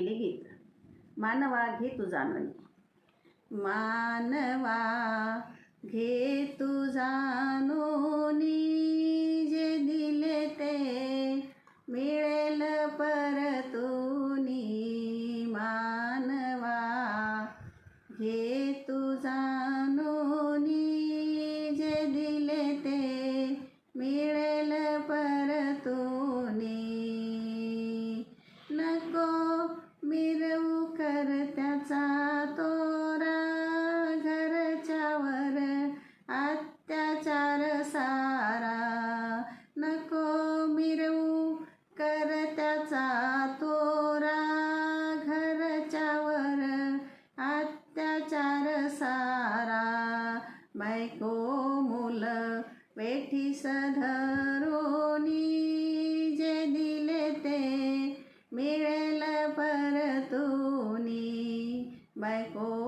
लिहिलेले गीत मानवा घे तू जाणून मानवा घे तू जाणून जे दिले ते मिळेल परतुनी. मानवा घे तू जाणून जे दिले ते मिळ बायको मुलं वेठी सधरोनी जे दिले ते मिळेल परतोनी. बायको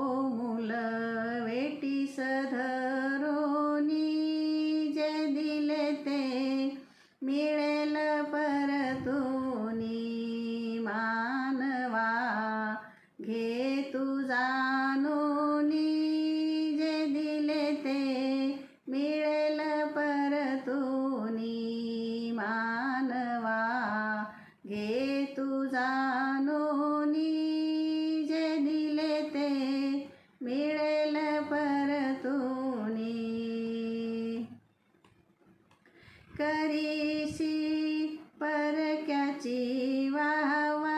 करीशी परक्याची वाहवा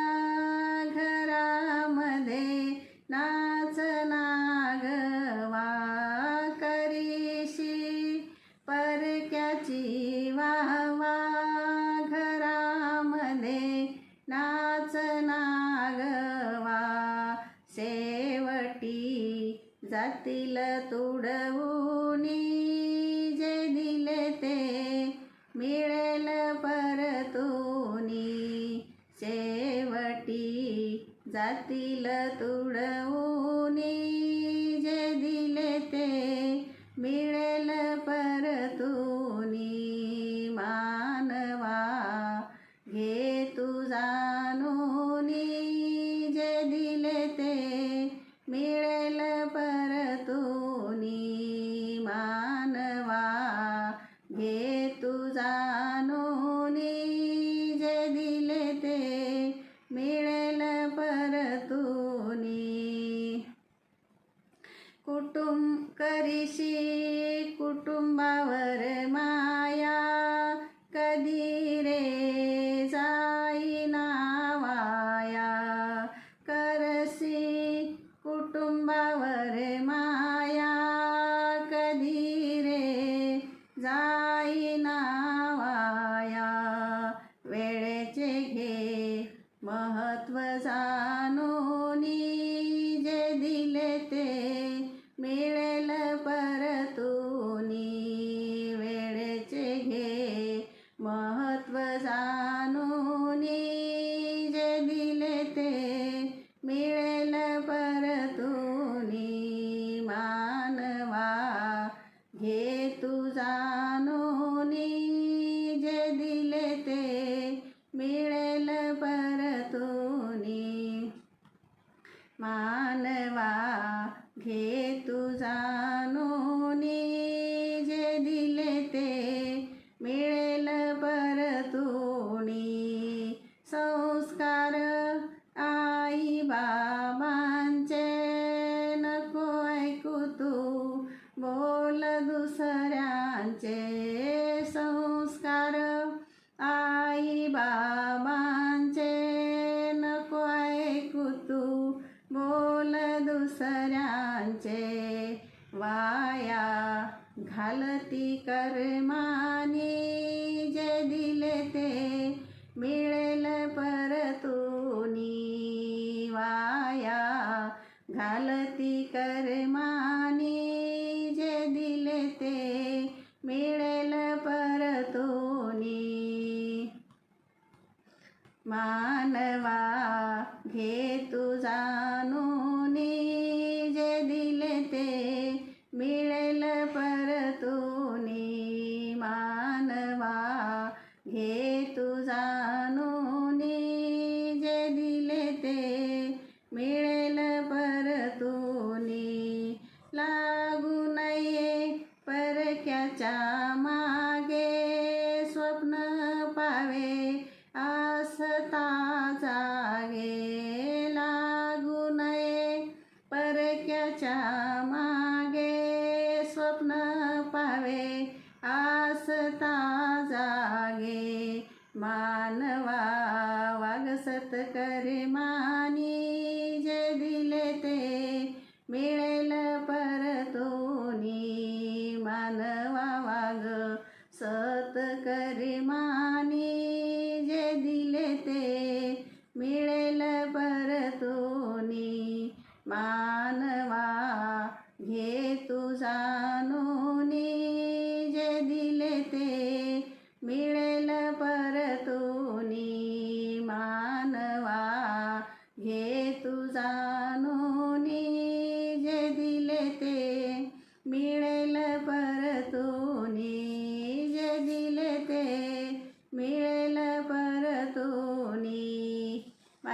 घरामध्ये नाच नागवा करीशी परक्याची वाहवा घरामध्ये नाच नागवा शेवटी जातील तुडवूनी. जातील तुडवू कुटुंब करीशी कुटुंबावर माया कधी रे जाईना वाया? करसी कुटुंबावर माया कधी रे जाईना वाया? वेळेचे घे महत्त्व जा घे तू जाणून जे दिले ते मिळेल परतोनी. मानवा घे तू जाणून जे दिले ते मिळेल परतोनी. संस्कार आई बा आई ते मिळेल परतोनी. लागू नये परक्याच्या मागे स्वप्न पावे आसता जागे. लागू नये परक्याच्या मागे स्वप्न पावे आसता जागे. मानवा सत करे मानी जे दिले ते मिळेल परतोनी. मानवा वाग सत करे मानी जे दिले ते मिळेल परतोनी. मानवा घे तू जाणूनी जे दिले ते मिळेल